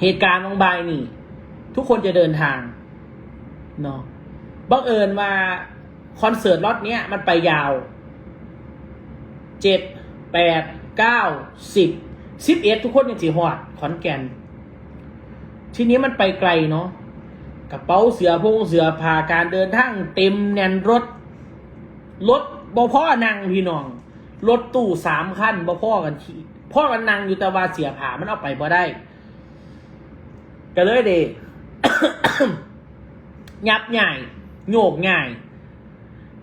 เหตุการณ์น้องบายนี่ ทุกคนจะเดินทางเนาะบังเอิญว่าคอนเสิร์ตล็อตเนี้ยมันไปยาวเจ็ดแปดเก้าสิบสิบเอ็ดทุกคนยังสีหอดขอนแก่น ทีนี้มันไปไกลเนาะกระเป๋าเสือพงเสือพาการเดินทางเต็มแน่นรถ รถบ่พ่อนั่งพี่น้อง รถตู้สามคันบ่พ่อกันขี่พ่อกันนั่งอยู่แต่ว่าเสียผามันเอาไปบ่ได้ ก็เลยเดยับใหญ่โยกใหญ่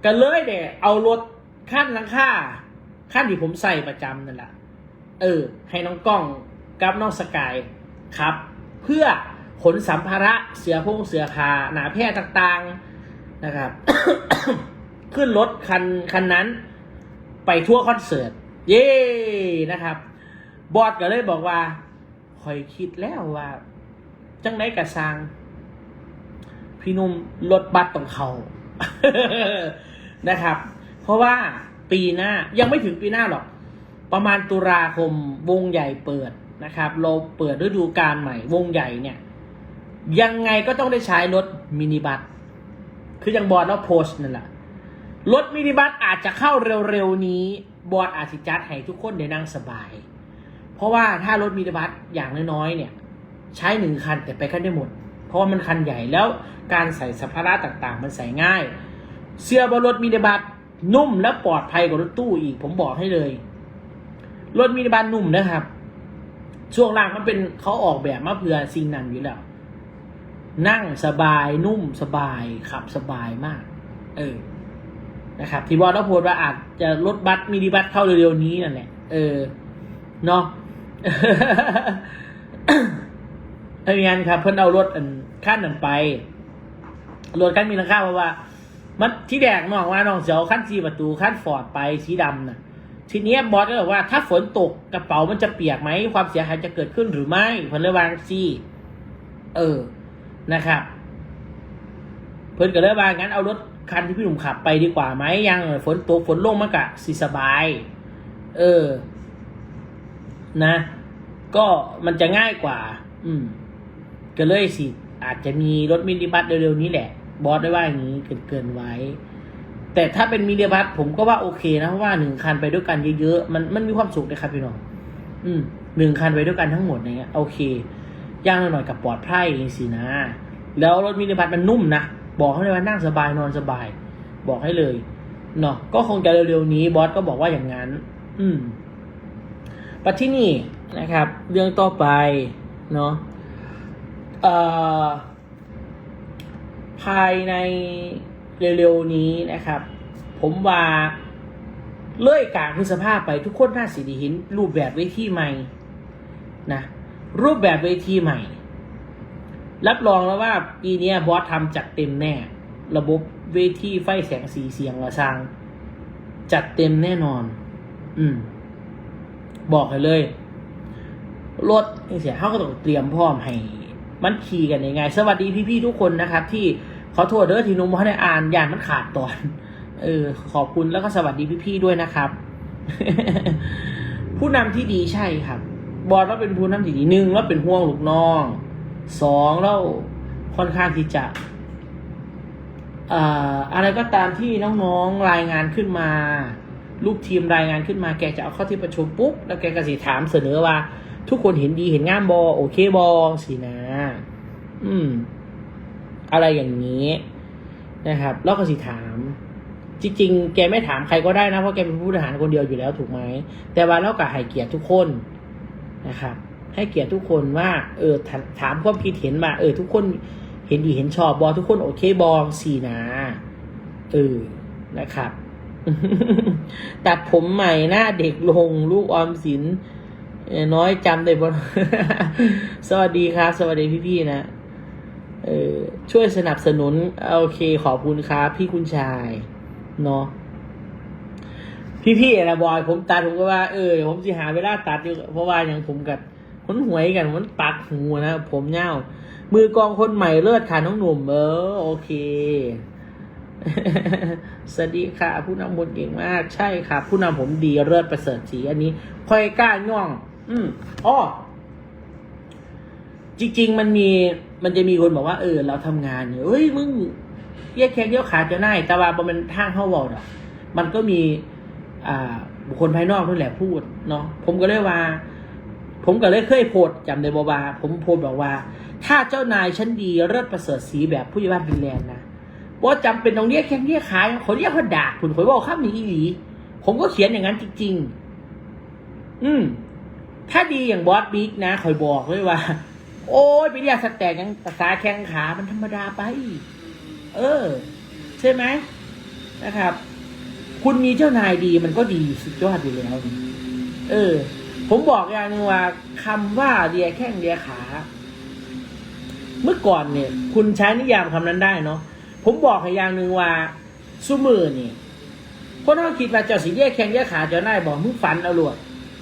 ก็เลยเดเอารถขั้นลังค่าขั้นที่ผมใส่ประจำนั่นแหละเออ ให้น้องกล้องกับน้องสกายครับ เพื่อขนสัมภาระเสือพงเสือคาหนาแพร่ต่างๆนะครับ ขึ้นรถคันคันนั้น ไปทั่วคอนเสิร์ต เย้นะครับ บอสก็เลยบอกว่าคอยคิดแล้วว่า จังไดกระซังพี่นุ่มรถบัสของเขานะครับ เพราะว่าปีหน้ายังไม่ถึงปีหน้าหรอก ประมาณตุลาคมวงใหญ่เปิดนะครับ เราเปิดฤดูกาลใหม่ วงใหญ่เนี่ย ยังไงก็ต้องได้ใช้รถมินิบัสคือยังบอร์ดแล้วโพส์นั่นแหละรถมินิบัสอาจจะเข้าเร็วๆนี้ บอร์ดอาจจะจัดให้ทุกคนได้นั่งสบาย เพราะว่าถ้ารถมินิบัสอย่างน้อยๆเนี่ย ใช้หนึ่งคันแต่ไปกันได้หมด เพราะว่ามันคันใหญ่แล้วการใส่สัมภาระต่างๆ มันใส่ง่าย เสื้อบนรถมินิบัสนุ่มและปลอดภัยกว่ารถตู้อีก ผมบอกให้เลย รถมินิบัสนุ่มนะครับ ช่วงล่างมันเป็นเขาออกแบบมาเพื่อสิ่งนั้นอยู่แล้ว นั่งสบายนุ่มสบายขับสบายมาก เออนะครับ ที่บอลต้องโพสต์ว่าอาจจะรถบัสมินิบัสเข้าเร็วๆนี้นั่นแหละเออเนาะ ถ้าอย่างนั้ครับเพิ่นเอารถอันขั้นนั้นไปรถขั้นมีราคาเพราะว่า มันที่แดกน้องว่าน้องเสียวขั้นสีประตูขั้นฟอร์ดไปสีดำน่ะ ทีนี้บอสก็บอกว่า ถ้าฝนตกกระเป๋ามันจะเปียกไหมความเสียหายจะเกิดขึ้นหรือไม่เพิ่นเลยวางซีเออนะครับ เพิ่นก็เลยว่างั้นเอารถคันที่พี่หนุ่มขับไปดีกว่าไหมยังฝนตกฝนลงมันกะสิสบาย เออ นะ ก็มันจะง่ายกว่า อืม ก็เลยสิ อาจจะมีรถมินิบัสเร็วๆนี้แหละ บอสได้ว่าอย่างนี้เกินเกินไว้ แต่ถ้าเป็นมินิบัสผมก็ว่าโอเคนะเพราะว่าหนึ่งคันไปด้วยกันเยอะๆมันมันมีความสุขนะครับพี่น้องอืมหนึ่งคันไปด้วยกันทั้งหมดอย่างเงี้ยโอเคย่างหน่อยๆกับปลอดภัยองสินะ แล้วรถมินิบัสมันนุ่มนะบอกให้เลยว่านั่งสบายนอนสบาย บอกให้เลยเนาะก็คงจะเร็วๆนี้บอสก็บอกว่าอย่างนั้น อืมปัจที่นี่นะครับ เรื่องต่อไปเนาะ เอ่อภายในเร็วๆนี้นะครับ ผมว่าเลื่อยกลางพฤษภาไปทุกคนน่าสิไดีห็นรูปแบบเวทีใหม่นะรูปแบบเวทีใหม่ รับรองแล้วว่าปีนี้บอสทำจัดเต็มแน่ ระบบเวทีไฟแสงสีเสียงระสร้างจัดเต็มแน่นอน อืม บอกให้เลยรถเสียเขาก็ต้องเตรียมพร้อมให้ มันขี่กันยังไง สวัสดีพี่ๆทุกคนนะครับ ที่ขอโทษเด้อที่นุ่มเขาได้อ่านยานมันขาดตอน เออ ขอบคุณแล้วก็สวัสดีพี่ๆด้วยนะครับ ผู้นำที่ดีใช่ครับ บอสเราเป็นผู้นำที่ดีหนึ่งแล้วเป็นห่วงลูกน้องสองแล้วค่อนข้างที่จะเอ่ออะไรก็ตามที่น้องๆรายงานขึ้นมา ลูกทีมรายงานขึ้นมา แกจะเอาเข้าที่ประชุมปุ๊บ แล้วแกก็สิถามเสนอว่า ทุกคนเห็นดีเห็นงามบอโอเคบอสินะ อืม อะไรอย่างนี้นะครับ แล้วก็สิถาม จริง ๆ แกไม่ถามใครก็ได้นะเพราะแกเป็นผู้บริหารคนเดียวอยู่แล้วถูกไหมแต่ว่าเราก็ให้เกียรติทุกคนนะครับ ให้เกียรติทุกคนว่า เออถาถามความคิดเห็นมาเออ ทุกคนเห็นดีเห็นชอบบอทุกคนโอเคบอสีนะเออนะครับตัดผมใหม่หน้าเด็กลงลูกออมสิน น้อยจำได้บ่สวัสดีครับ สวัสดีพี่ๆนะ เออช่วยสนับสนุน โอเค ขอบคุณครับ พี่คุณชาย เนาะพี่ๆนะบอย ผมตัดผมก็ว่า เออเดี๋ยวผมสิหาเวลาตัดอยู่ เพราะว่าอย่างผมกับคนหวยกันมันปักหูนะ ผมเน่า มือกองคนใหม่เลิศค่ะน้องหนุ่ม เออ โอเคสวัสดีค่ะ ผู้นำบนเก่งมาก ใช่ค่ะ ผู้นำผมดีเลิศประเสริฐสีอันนี้ค่อยกล้าย่อง อืมอ้อจริง ๆ มันมีมันจะมีคนบอกว่าเออ เราทำงานเนี่ยเอ้ยมึงเยี่ยแข้งเยี่ยขาจะได้แต่ว่ามันทางเข้าเวอดอกมันก็มี อ่า บุคคลภายนอกนั่นแหละพูดเนาะผมก็เลยว่า ผมก็เลยเคยโพสต์จำได้บอบาผมโพสต์บอกว่า ถ้าเจ้านายชั้นดีเลิศประเสริฐสีแบบผู้ใหญ่บ้านฟินแลนด์นะว่าจำเป็นต้องเรียกแข้งเรียกขายคนเรียกเขาด่าคุณข่อยบอกข้ามนี้อีหลีผมก็เขียนอย่างนั้นจริง ๆ อืม ถ้าดีอย่างบอสบิ๊กนะคอยบอกเลยว่า โอ้ยไปเรียกสแต็กยังภาษาแข้งขามันธรรมดาไป เออ ใช่ไหมนะครับ คุณมีเจ้านายดีมันก็ดีสุดยอดอยู่แล้ว เออ ผมบอกอย่างหนึงว่าคำว่าเรียแข้งเรียขา เมื่อก่อนเนี่ย คุณใช้นิยามคำนั้นได้เนาะผมบอกอย่างหนึ่งว่าสุมือนี่คนเขาคิดว่าเจ้าสีเรียแข้งเรียขาเจ้านายบอกมึงฝันเอาลวด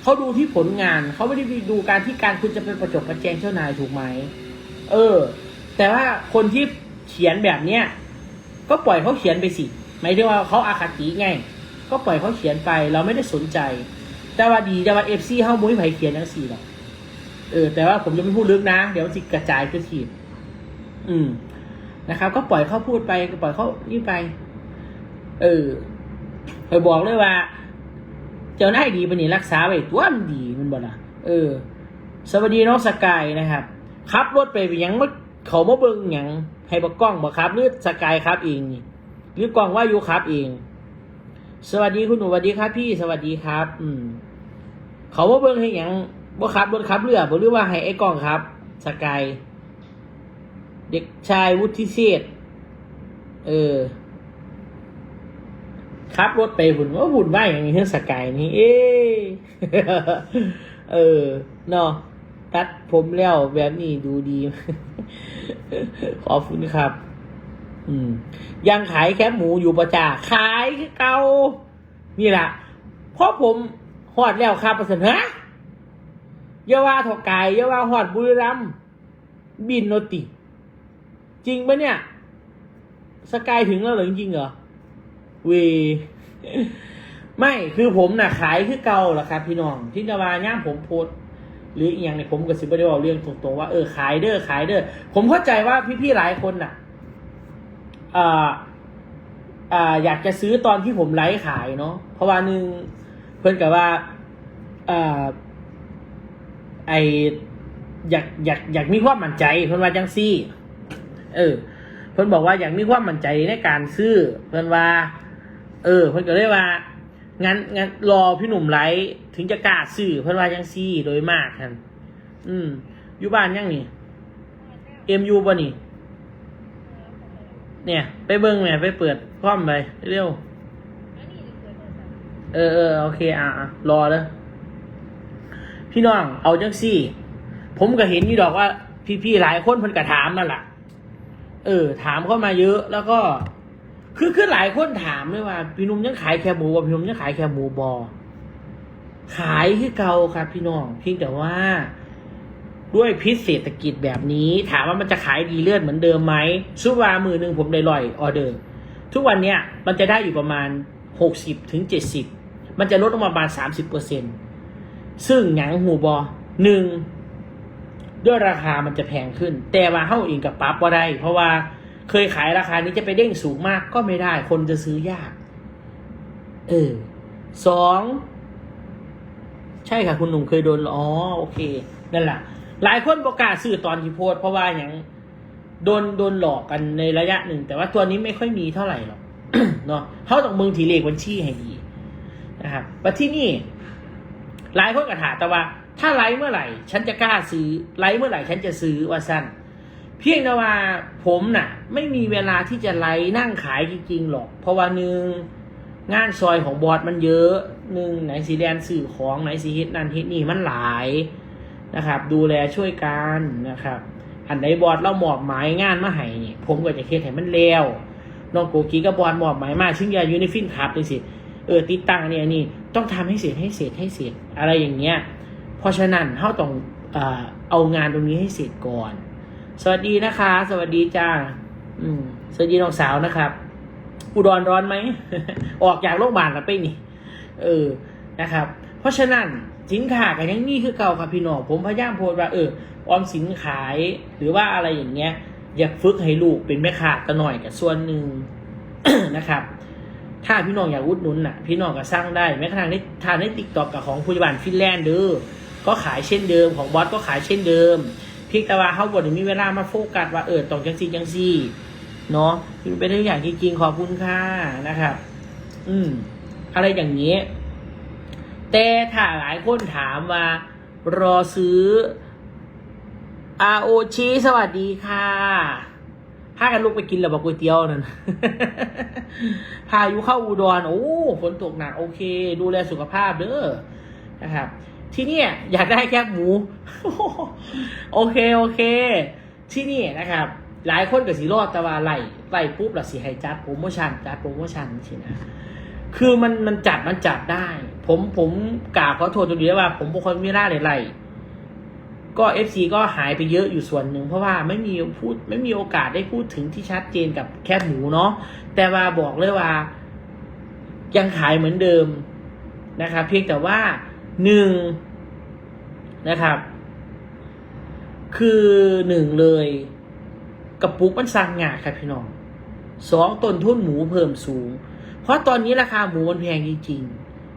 เขาดูที่ผลงานเขาไม่ได้ดูการที่การคุณจะเป็นประจบประแจงเจ้านายถูกไหมเออ แต่ว่าคนที่เขียนแบบเนี้ยก็ปล่อยเขาเขียนไปสิหมายถึงว่าเขาอาคติไงก็ปล่อยเขาเขียนไป เราไม่ได้สนใจ แต่ว่าดีแต่ว่าเอฟซีเฮามุ้ยไผเขียนทั้งสี่หรอกเออ แต่ว่าผมจะไม่พูดลึกนะ เดี๋ยวจะกระจายขึ้นทีอืมนะครับ ก็ปล่อยเขาพูดไปก็ปล่อยเขานี่ไป เออเคยบอกเลยว่า เจ้านายดีปนี่รักษาไว้ตัวมันดีมันบ่ล่ะเออ สวัสดีน้องสกายนะครับขับรถไปไปยังมาเขามาเบิ่งหยังให้บักกล้องบ่ครับหรือสกายครับเองหรือกล้องว่าอยู่ครับเอง สวัสดีคุณหนูสวัสดีครับ พี่สวัสดีครับ อืม เขาว่าเบิ่งให้หยังบ่ขับรถขับเรือบ่หรือว่าให้ไอ้กล้องครับ สกายเด็กชายวุฒิเชษเออ ขับรถไปหุ่นว่าหุ่นว่าอย่างนี้เรื่องสกายนี่เอเออเนาะตัดผมแล้วแบบนี้ดูดี ขอบคุณครับ อืม ยังขายแคบหมูอยู่ประจาขายเก่านี่แหละเพราะผมหอดแล้วครับประเสริฐฮะอยาว่าถกไก่อยาว่าหอดบุรีรัมบินโนติ จริงปะเนี่ย สกายถึงแล้วเหรอจริงเหรอ วยไม่คือผมน่ะขายคือเก่าเหรอครับ พี่น้องที่จะว่าย่ามผมโพสหรืออีกอย่างเนี่ยผมก็สิบได้บอกเรื่องตรงๆว่าเออขายเด้อขายเด้อผมเข้าใจว่าพี่ๆหลายคนน่ะอ่าอ่าอยากจะซื้อตอนที่ผมไลฟ์ขายเนาะเพราะว่าหนึ่งเพื่อนกับว่าอ่าไออยากอยากอยากมีความมั่นใจเพื่อนว่าจังซี่ เออ เพื่อนบอกว่าอยากมีความมั่นใจในการซื้อ เพื่อนว่า เออเพื่อนก็เลยว่า งั้นงั้นรอพี่หนุ่มไลฟ์ถึงจะกล้าซื้อเพื่อนว่าจังซี่โดยมากครับอืม อยู่บ้านยังนี่เอ็มยูป่นี่ เนี่ย ไปเบิ้งแม่ไปเปิดคอมไปเร็วเออเออโอเคอะอะรอเลยพี่น้องเอาจังซี่ ผมก็เห็นอยู่ดอกว่า พี่ๆหลายคนเพิ่นก็ถามนั่นแหละเออ ถามเข้ามาเยอะแล้วก็ คือคือหลายคนถามเลยว่า พี่นุ่มยังขายแคบหมูบ่พี่นุ่มยังขายแคบหมูบอขายคือเก่าครับพี่น้องเพียงแต่ว่าด้วยพิษเศรษฐกิจแบบนี้ ถามว่ามันจะขายดีเลื่อนเหมือนเดิมไหมซุปวามือหนึ่งผมได้ลอยออเดอร์ทุกวันเนี้ยมันจะได้อยู่ประมาณหกสิบถึงเจ็ดสิบมันจะลดลงมาประมาณสามสิบเปอร์เซ็นซึ่งหยังหูบอหนึ่งด้วยราคามันจะแพงขึ้น แต่ว่าเฮ้าเองกับปั๊บว่าได้ เพราะว่า เคยขายราคานี้จะไปเด้งสูงมากก็ไม่ได้ คนจะซื้อยาก เออสองใช่ค่ะคุณหนุ่มเคยโดนอ๋อโอเค นั่นแหละหลายคนประกาศซื้อตอนที่โพสเพราะว่าอย่างโดนโดนหลอกกันในระยะหนึ่ง แต่ว่าตัวนี้ไม่ค่อยมีเท่าไหร่หรอกเนาะเขาต้องมืองทีเลขบัญชีให้ดีนะครับแต่ที่นี่หลายคนก็ถาแต่ว่า ถ้าไลฟ์เมื่อไหร่ ฉันจะกล้าซื้อไลฟ์เมื่อไหร่ ฉันจะซื้อว่าสั้น เพียงแต่ว่าผมน่ะ ไม่มีเวลาที่จะไลนั่งขายจริงๆหรอก เพราะว่าหนึ่งงานซอยของบอร์ดมันเยอะหนึ่งไหนสีแดนสื่อของไหนสีเฮ็ดนั่นเฮ็ดนี่มันหลายนะครับ ดูแลช่วยกันนะครับ อันใดบอดเราหมอบหมายงานมาให้นี่ผมก็จะเคสให้มันเร็วน้องโกกีกับบอร์ดหมอบหมายมาซึ่งยายูนิฟินครับเลยสิเออติดตั้งเนี่ยนี่ต้องทำให้เสร็จให้เสร็จให้เสร็จอะไรอย่างเงี้ย เพราะฉะนั้นเขาต้องเอ่อเอางานตรงนี้ให้เสร็จก่อน สวัสดีนะคะ สวัสดีจ้าอืมสวัสดีน้องสาวนะครับ อุดรร้อนไหม ออกจากโรงพยาบาลแล้วไปนี่ เออนะครับ เพราะฉะนั้นสินค้าก็ยังมีคือเก่าครับพี่น้องผมพยายามโพสต์ว่าเออออมสินขายหรือว่าอะไรอย่างเงี้ย อยากฝึกให้ลูกเป็นแม่ค้ากันหน่อยกับส่วนหนึ่งนะครับ ถ้าพี่น้องอยากอุดหนุนน่ะ พี่น้องก็สร้างได้แม้กระทั่งในทานในติ๊กต็อกกับของผู้จัดการฟินแลนด์เด้อก็ขายเช่นเดิมของบอสก็ขายเช่นเดิม เพียงแต่ว่าเขาบอดมีเวลามาโฟกัสว่าเออต้องจังซี่จังซี่เนาะเป็นตัวอย่างจริงๆขอบคุณค่ะนะครับ อืม อะไรอย่างนี้ แต่ถ้าหลายคนถามว่า รอซื้ออาโอชิสวัสดีค่ะพากันลุกไปกินแล้วบอกก๋วยเตี๋ยวนั่น พายุเข้าอุดร โอ้ ฝนตกหนักโอเค ดูแลสุขภาพเด้อ นะครับ ที่นี่อยากได้แคบหมู โอเคโอเค ที่นี่นะครับ หลายคนกับสีรอดแต่ว่าไล่ไล่ปุ๊บและสีให้จัดโปรโมชั่นจัดโปรโมชั่นสินะคือมันมันจัดมันจัดได้ ผมผมกราบขอโทษตรงนี้ว่า ผมเป็นคนไม่ได้เลยไล่ก็เอฟซีก็หายไปเยอะอยู่ส่วนหนึ่งเพราะว่าไม่มีพูดไม่มีโอกาสได้พูดถึงที่ชัดเจนกับแคบหมูเนาะแต่ว่าบอกเลยว่า ยังขายเหมือนเดิมนะครับเพียงแต่ว่าหนึ่ง นะครับ คือหนึ่งเลยกระปุกมันสร้างงาครับพี่น้องสองต้นทุนหมูเพิ่มสูง เพราะตอนนี้ราคาหมูมันแพงจริงๆ